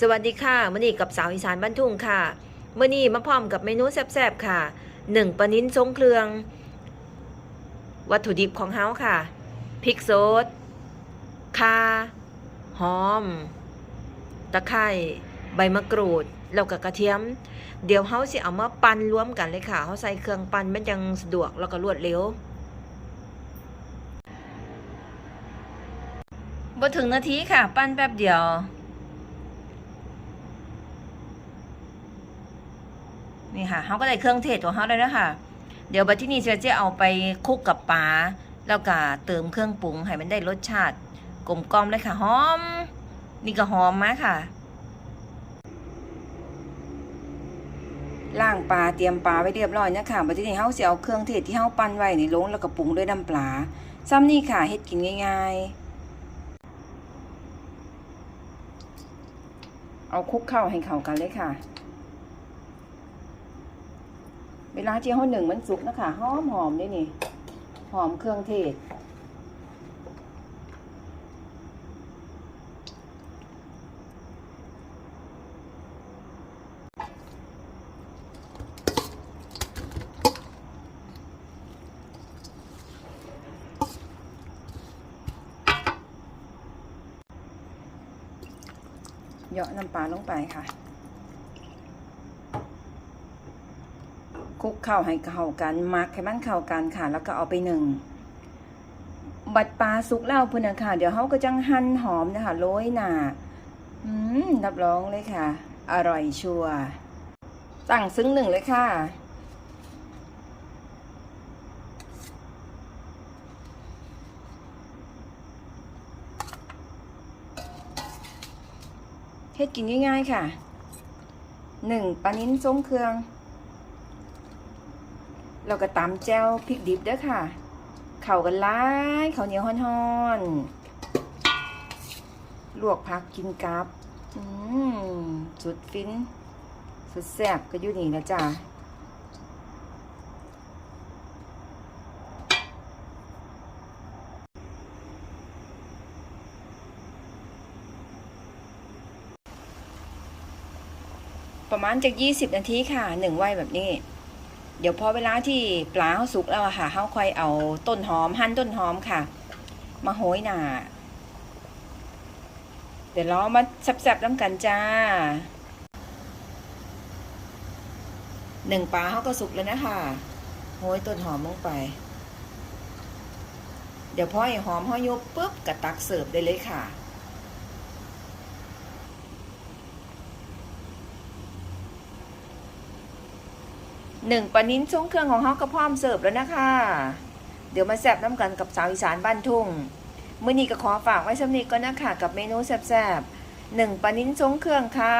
สวัสดีค่ะมื่อนี้กับสาวอีสานบ้านทุ่งค่ะมื่อนี้มาพร้อมกับเมนูแซ่บๆค่ะหนึ่งปลานิ้นทรงเครื่อง วัตถุดิบของเฮาค่ะพริกสดข่าหอม ตะไคร้ใบมะกรูดแล้วก็กระเทียม เดี๋ยวเฮาสิเอามาปั่นรวมกันเลยค่ะเฮาใส่เครื่องปั่นมันจังสะดวกแล้วก็รวดเร็วบ่ถึงนาทีค่ะ ปั้นแป๊บเดียว นี่ค่ะเขาก็ได้เครื่องเทศของเขาเลยนะคะเดี๋ยวบัดที่นี่จะจะเอาไปคลุกกับปลาแล้วก็เติมเครื่องปรุงให้มันได้รสชาติกลมกล่อมเลยค่ะหอม นี่ก็หอมมากค่ะล่างปลาเตรียมปลาไว้เรียบร้อยนะค่ะบัดทีนี้เฮาสิเอาเครื่องเทศที่เฮาปั้นไว้นี่ลงแล้วก็ปรุงด้วยน้ำปลา ซ้ำนี่ค่ะเฮ็ดกินง่ายๆ เอาคลุกเข้าให้เข้ากันเลยค่ะ เวลาที่เฮาหนึ่งมันสุกนะคะหอมหอมๆด้วยนี่ หอมเครื่องเทศ เหยาะน้ำปลาลงไปค่ะ คลุกเข้าให้เข้ากันมักให้มันเข้ากันค่ะ แล้วก็เอาไปหนึ่ง บัดปลาสุกแล้วพุ่นนะค่ะ เดี๋ยวเขาก็จังหั่นหอมนะคะโรยหนาอืมรับรองเลยค่ะ อร่อยชัวร์ตั้งซึ้งหนึ่งเลยค่ะเฮ็ดกินง่ายๆค่ะหนึ่งปลานิ้นทรงเครื่อง เราก็ตำแจ่วพริกดิบเด้อค่ะ เข่ากันร้ายข้าวเหนียวฮ้อนๆ ลวกผักกินกับอืมสุดฟิน สุดแซ่บก็อยู่นี่นะจ๊ะประมาณจาก 20 นาทีค่ะหนึ่งไว้แบบนี้ เดี๋ยวพอเวลาที่ปลาเขาสุกแล้วอะค่ะเขาค่อยเอาต้นหอมหั่นต้นหอมค่ะ มาโหยหน่าเดี๋ยวเรามาแซ่บๆน้ำกันจ้าหนึ่งปลาเขาก็สุกแล้วนะคะโหยต้นหอมลงไป เดี๋ยวพอไอ้หอมเขายุบปุ๊บกระตักเสิร์ฟได้เลยค่ะ หนึ่งปลานิ้นช่วงเครื่องของเฮาก็พร้อมเสิร์ฟแล้วนะคะ เดี๋ยวมาแซ่บน้ำกันกับสาวอีสานบ้านทุ่งมื้อนี้ก็ขอฝากไว้สำนีก็นะคะกับเมนูแซ่บๆหนึ่งปลานิ้นช่วงเครื่องค่ะ